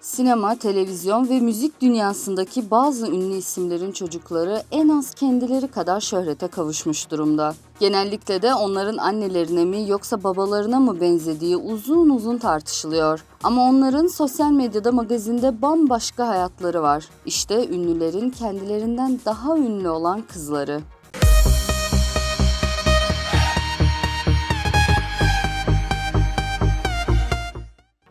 Sinema, televizyon ve müzik dünyasındaki bazı ünlü isimlerin çocukları en az kendileri kadar şöhrete kavuşmuş durumda. Genellikle de onların annelerine mi yoksa babalarına mı benzediği uzun uzun tartışılıyor. Ama onların sosyal medyada magazinde bambaşka hayatları var. İşte ünlülerin kendilerinden daha ünlü olan kızları.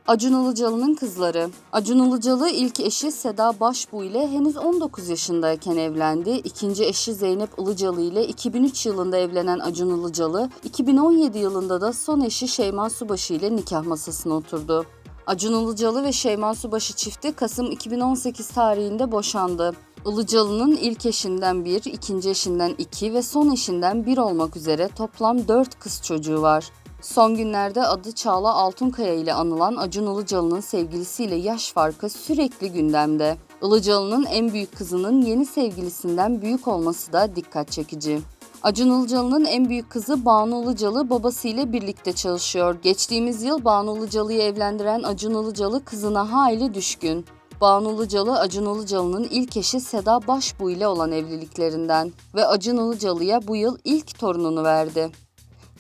Acun Ilıcalı'nın kızları. Acun Ilıcalı ilk eşi Seda Başbuğ ile henüz 19 yaşındayken evlendi. İkinci eşi Zeynep Ilıcalı ile 2003 yılında evlenen Acun Ilıcalı, 2017 yılında da son eşi Şeyma Subaşı ile nikah masasına oturdu. Acun Ilıcalı ve Şeyma Subaşı çifti Kasım 2018 tarihinde boşandı. Ilıcalı'nın ilk eşinden bir, ikinci eşinden iki ve son eşinden bir olmak üzere toplam dört kız çocuğu var. Son günlerde adı Çağla Altunkaya ile anılan Acun Ilıcalı'nın sevgilisiyle yaş farkı sürekli gündemde. Ilıcalı'nın en büyük kızının yeni sevgilisinden büyük olması da dikkat çekici. Acun Ilıcalı'nın en büyük kızı Banu Ilıcalı babasıyla birlikte çalışıyor. Geçtiğimiz yıl Banu Ilıcalı'yı evlendiren Acun Ilıcalı kızına hayli düşkün. Banu Ilıcalı, Acun Ilıcalı'nın ilk eşi Seda Başbuğ ile olan evliliklerinden ve Acun Ilıcalı'ya bu yıl ilk torununu verdi.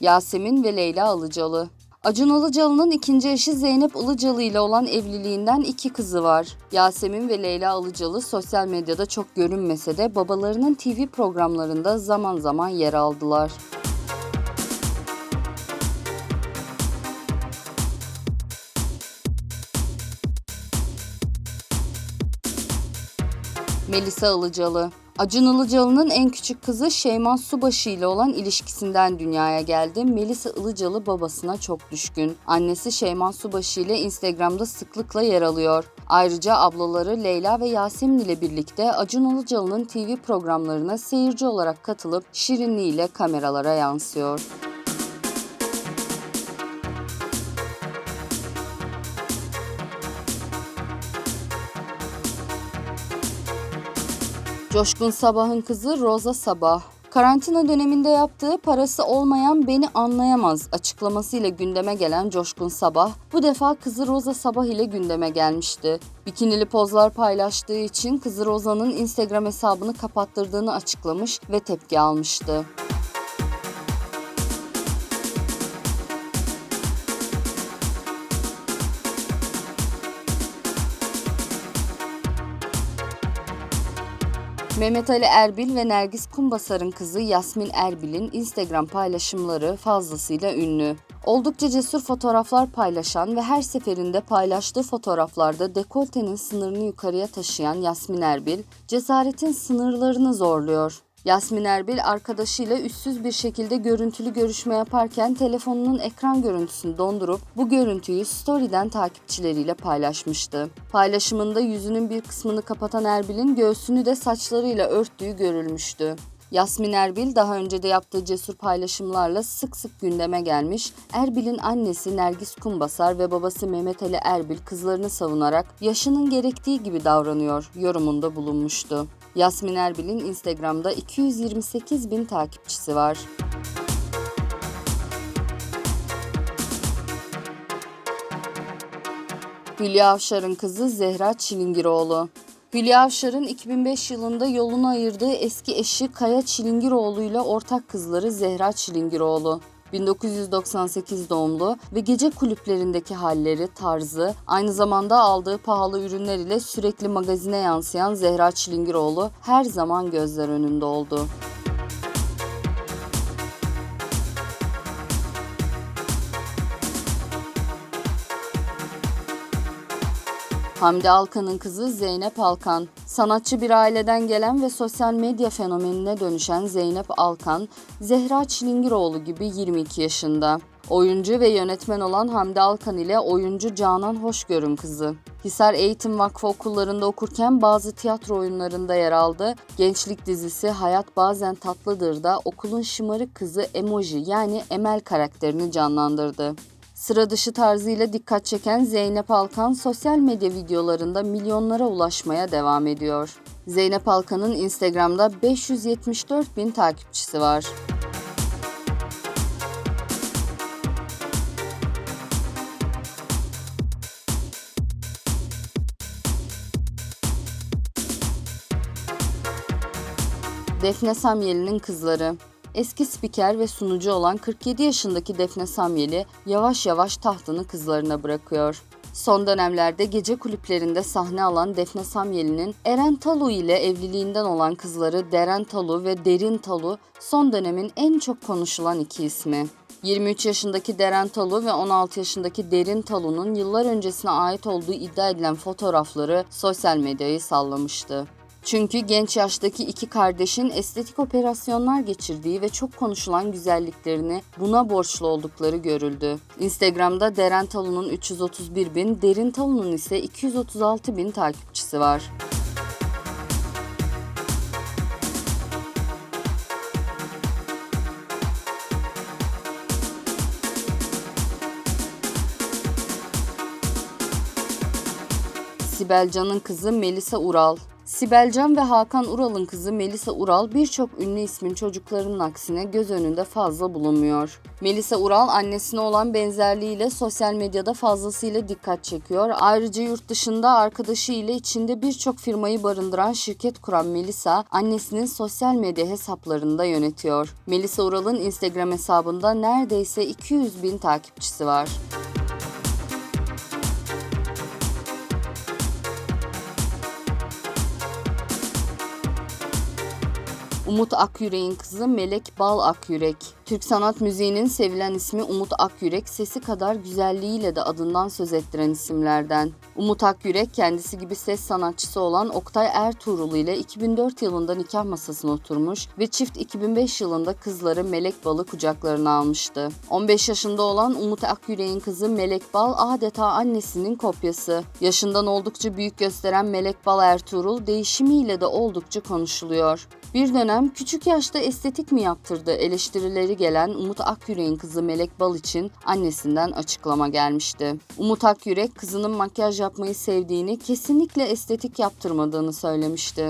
Yasemin ve Leyla Ilıcalı. Acun Ilıcalı'nın ikinci eşi Zeynep Ilıcalı ile olan evliliğinden iki kızı var. Yasemin ve Leyla Ilıcalı sosyal medyada çok görünmese de babalarının TV programlarında zaman zaman yer aldılar. Melisa Ilıcalı. Acun Ilıcalı'nın en küçük kızı Şeyma Subaşı ile olan ilişkisinden dünyaya geldi. Melisa Ilıcalı babasına çok düşkün. Annesi Şeyma Subaşı ile Instagram'da sıklıkla yer alıyor. Ayrıca ablaları Leyla ve Yasemin ile birlikte Acun Ilıcalı'nın TV programlarına seyirci olarak katılıp şirinliğiyle kameralara yansıyor. Coşkun Sabah'ın kızı Roza Sabah. Karantina döneminde yaptığı parası olmayan beni anlayamaz açıklamasıyla gündeme gelen Coşkun Sabah bu defa kızı Roza Sabah ile gündeme gelmişti. Bikinili pozlar paylaştığı için kızı Roza'nın Instagram hesabını kapattırdığını açıklamış ve tepki almıştı. Mehmet Ali Erbil ve Nergis Kumbasar'ın kızı Yasmin Erbil'in Instagram paylaşımları fazlasıyla ünlü. Oldukça cesur fotoğraflar paylaşan ve her seferinde paylaştığı fotoğraflarda dekoltenin sınırını yukarıya taşıyan Yasmin Erbil, cesaretin sınırlarını zorluyor. Yasmin Erbil arkadaşıyla üstsüz bir şekilde görüntülü görüşme yaparken telefonunun ekran görüntüsünü dondurup bu görüntüyü story'den takipçileriyle paylaşmıştı. Paylaşımında yüzünün bir kısmını kapatan Erbil'in göğsünü de saçlarıyla örttüğü görülmüştü. Yasmin Erbil daha önce de yaptığı cesur paylaşımlarla sık sık gündeme gelmiş. Erbil'in annesi Nergis Kumbasar ve babası Mehmet Ali Erbil kızlarını savunarak yaşının gerektiği gibi davranıyor yorumunda bulunmuştu. Yasmin Erbil'in Instagram'da 228 bin takipçisi var. Hülya Avşar'ın kızı Zehra Çilingiroğlu. Hülya Avşar'ın 2005 yılında yolunu ayırdığı eski eşi Kaya Çilingiroğlu ile ortak kızları Zehra Çilingiroğlu. 1998 doğumlu ve gece kulüplerindeki halleri, tarzı, aynı zamanda aldığı pahalı ürünler ile sürekli magazine yansıyan Zehra Çilingiroğlu her zaman gözler önünde oldu. Hamdi Alkan'ın kızı Zeynep Alkan. Sanatçı bir aileden gelen ve sosyal medya fenomenine dönüşen Zeynep Alkan, Zehra Çilingiroğlu gibi 22 yaşında. Oyuncu ve yönetmen olan Hamdi Alkan ile oyuncu Canan Hoşgör'ün kızı. Hisar Eğitim Vakfı okullarında okurken bazı tiyatro oyunlarında yer aldı. Gençlik dizisi Hayat Bazen Tatlıdır da okulun şımarık kızı Emoji yani Emel karakterini canlandırdı. Sıra dışı tarzıyla dikkat çeken Zeynep Alkan sosyal medya videolarında milyonlara ulaşmaya devam ediyor. Zeynep Alkan'ın Instagram'da 574 bin takipçisi var. Defne Samyeli'nin kızları Eski spiker ve sunucu olan 47 yaşındaki Defne Samyeli yavaş yavaş tahtını kızlarına bırakıyor. Son dönemlerde gece kulüplerinde sahne alan Defne Samyeli'nin Eren Talu ile evliliğinden olan kızları Deren Talu ve Derin Talu son dönemin en çok konuşulan iki ismi. 23 yaşındaki Deren Talu ve 16 yaşındaki Derin Talu'nun yıllar öncesine ait olduğu iddia edilen fotoğrafları sosyal medyayı sallamıştı. Çünkü genç yaştaki iki kardeşin estetik operasyonlar geçirdiği ve çok konuşulan güzelliklerini buna borçlu oldukları görüldü. Instagram'da Deren Talu'nun 331 bin, Derin Talu'nun ise 236 bin takipçisi var. Sibel Can'ın kızı Melisa Ural. Sibel Can ve Hakan Ural'ın kızı Melisa Ural birçok ünlü ismin çocuklarının aksine göz önünde fazla bulunmuyor. Melisa Ural annesine olan benzerliğiyle sosyal medyada fazlasıyla dikkat çekiyor. Ayrıca yurt dışında arkadaşı ile içinde birçok firmayı barındıran şirket kuran Melisa, annesinin sosyal medya hesaplarını da yönetiyor. Melisa Ural'ın Instagram hesabında neredeyse 200 bin takipçisi var. Umut Akyürek'in kızı Melek Bal Akyürek. Türk sanat müziğinin sevilen ismi Umut Akyürek, sesi kadar güzelliğiyle de adından söz ettiren isimlerden. Umut Akyürek kendisi gibi ses sanatçısı olan Oktay Ertuğrul ile 2004 yılında nikah masasına oturmuş ve çift 2005 yılında kızları Melek Bal'ı kucaklarına almıştı. 15 yaşında olan Umut Akyürek'in kızı Melek Bal adeta annesinin kopyası. Yaşından oldukça büyük gösteren Melek Bal Ertuğrul değişimiyle de oldukça konuşuluyor. Bir dönem küçük yaşta estetik mi yaptırdı eleştirileri gelen Umut Akyürek'in kızı Melek Bal için annesinden açıklama gelmişti. Umut Akyürek kızının makyaj yapmayı sevdiğini, kesinlikle estetik yaptırmadığını söylemişti.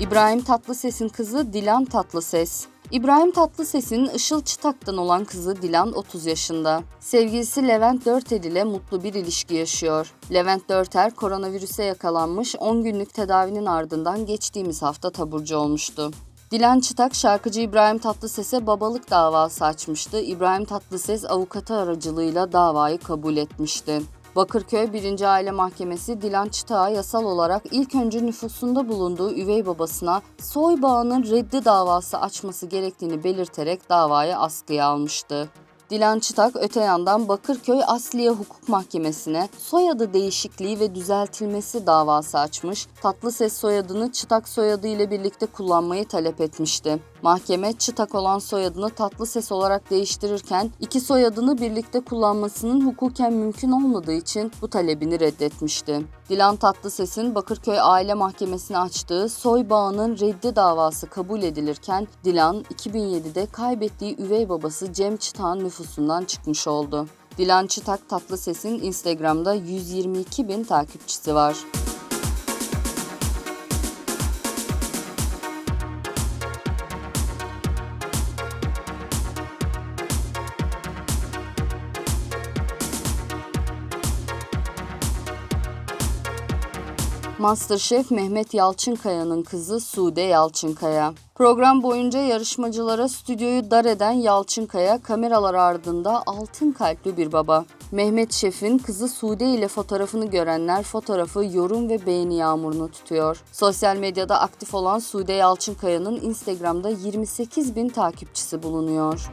İbrahim Tatlıses'in kızı Dilan Tatlıses. İbrahim Tatlıses'in Işıl Çıtak'tan olan kızı Dilan 30 yaşında. Sevgilisi Levent Dörtel ile mutlu bir ilişki yaşıyor. Levent Dörter koronavirüse yakalanmış 10 günlük tedavinin ardından geçtiğimiz hafta taburcu olmuştu. Dilan Çıtak şarkıcı İbrahim Tatlıses'e babalık davası açmıştı. İbrahim Tatlıses avukatı aracılığıyla davayı kabul etmişti. Bakırköy 1. Aile Mahkemesi Dilan Çıtak'a yasal olarak ilk önce nüfusunda bulunduğu üvey babasına soy bağının reddi davası açması gerektiğini belirterek davayı askıya almıştı. Dilan Çıtak öte yandan Bakırköy Asliye Hukuk Mahkemesi'ne soyadı değişikliği ve düzeltilmesi davası açmış, Tatlıses soyadını Çıtak soyadı ile birlikte kullanmayı talep etmişti. Mahkeme Çıtak olan soyadını Tatlıses olarak değiştirirken iki soyadını birlikte kullanmasının hukuken mümkün olmadığı için bu talebini reddetmişti. Dilan Tatlıses'in Bakırköy Aile Mahkemesi'ne açtığı soy bağının reddi davası kabul edilirken Dilan 2007'de kaybettiği üvey babası Cem Çıtak'ın nüfusundan çıkmış oldu. Dilan Çıtak Tatlıses'in Instagram'da 122 bin takipçisi var. Masterchef Mehmet Yalçınkaya'nın kızı Sude Yalçınkaya. Program boyunca yarışmacılara stüdyoyu dar eden Yalçınkaya kameralar ardında altın kalpli bir baba. Mehmet Şef'in kızı Sude ile fotoğrafını görenler fotoğrafı yorum ve beğeni yağmurunu tutuyor. Sosyal medyada aktif olan Sude Yalçınkaya'nın Instagram'da 28 bin takipçisi bulunuyor.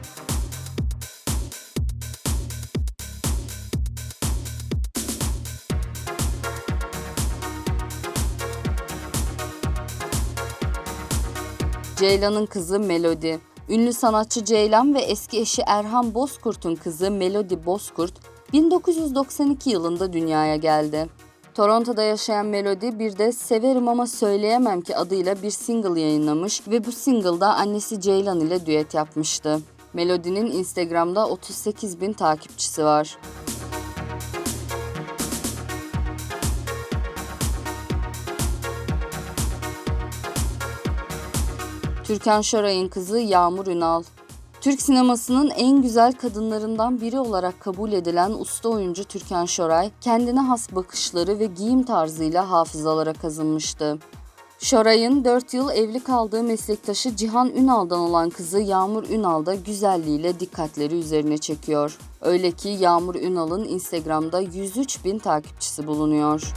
Ceylan'ın kızı Melody. Ünlü sanatçı Ceylan ve eski eşi Erhan Bozkurt'un kızı Melody Bozkurt 1992 yılında dünyaya geldi. Toronto'da yaşayan Melody bir de Severim ama söyleyemem ki adıyla bir single yayınlamış ve bu single'da annesi Ceylan ile düet yapmıştı. Melody'nin Instagram'da 38 bin takipçisi var. Türkan Şoray'ın kızı Yağmur Ünal. Türk sinemasının en güzel kadınlarından biri olarak kabul edilen usta oyuncu Türkan Şoray, kendine has bakışları ve giyim tarzıyla hafızalara kazınmıştı. Şoray'ın 4 yıl evli kaldığı meslektaşı Cihan Ünal'dan olan kızı Yağmur Ünal da güzelliğiyle dikkatleri üzerine çekiyor. Öyle ki Yağmur Ünal'ın Instagram'da 103 bin takipçisi bulunuyor.